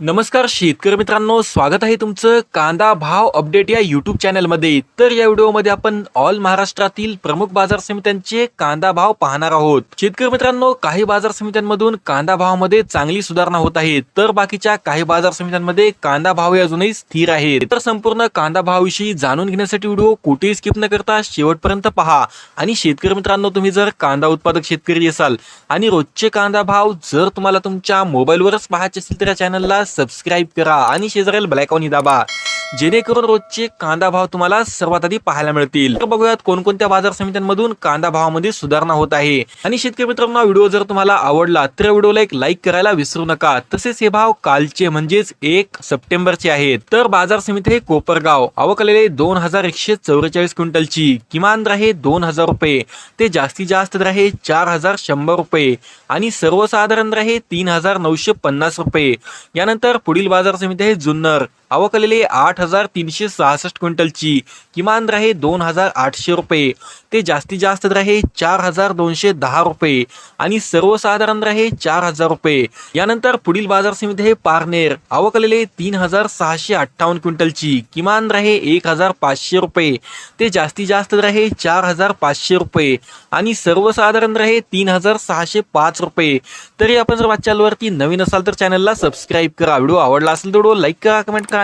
नमस्कार शेतकरी मित्रांनो स्वागत आहे तुमचं कांदा भाव अपडेट या युट्यूब चॅनलमध्ये तर या व्हिडिओमध्ये आपण ऑल महाराष्ट्रातील प्रमुख बाजार समित्यांचे कांदा भाव पाहणार आहोत. शेतकरी मित्रांनो काही बाजार समित्यांमधून कांदा भावामध्ये चांगली सुधारणा होत आहे. तर बाकीच्या काही बाजार समित्यांमध्ये कांदा भाव हे अजूनही स्थिर आहे. तर संपूर्ण कांदा भावाविषयी जाणून घेण्यासाठी व्हिडिओ कुठेही स्किप न करता शेवटपर्यंत पहा. आणि शेतकरी मित्रांनो तुम्ही जर कांदा उत्पादक शेतकरी असाल आणि रोजचे कांदा भाव जर तुम्हाला तुमच्या मोबाईलवरच पाहायचे असेल तर या चॅनलला सबस्क्राईब करा आणि शेजारील ब्लॅकॉनी दाबा. जेणेकरून रोजचे कांदा भाव तुम्हाला सर्वात आधी पाहायला मिळतील. तर बघूयात कोणकोणत्या बाजार समित्यांमधून कांदा भावामध्ये सुधारणा होत आहे. आणि शेतकरी मित्रांनो व्हिडिओ जर तुम्हाला आवडला तर व्हिडिओला एक लाईक करायला विसरू नका. तसेच हे भाव कालचे म्हणजेच एक सप्टेंबरचे आहेत. तर बाजार समिती हे कोपरगाव. आवकलेले दोन हजार एकशे चौवेचाळीस क्विंटलची. किमान राहे दोन हजार रुपये. ते जास्तीत जास्त राहे आहे चार हजार शंभर रुपये. आणि सर्वसाधारण राहे तीन हजार नऊशे पन्नास रुपये. यानंतर पुढील बाजार समिती आहे जुन्नर. आवकलेले आठ हजार तीनशे सहासष्ट क्विंटलची किमान दर आहे दोन हजार आठशे रुपये. ते जास्तीत जास्त दर आहे चार हजार दोनशे दहा रुपये आणि सर्वसाधारण दर आहे चार हजार रुपये. यानंतर पुढील बाजार समिती आहे पारनेर आवकलेले तीन हजार सहाशे अठ्ठावन्न क्विंटलची किमान दर आहे एक हजार पाचशे रुपये. ते जास्तीत जास्त दर आहे चार हजार पाचशे रुपये आणि सर्वसाधारण दर आहे तीन हजार सहाशे पाच रुपये. तरी आपण जर माझ्या नवीन असाल तर चॅनलला सबस्क्राईब करा. व्हिडिओ आवडला असेल तर लाईक करा कमेंट करा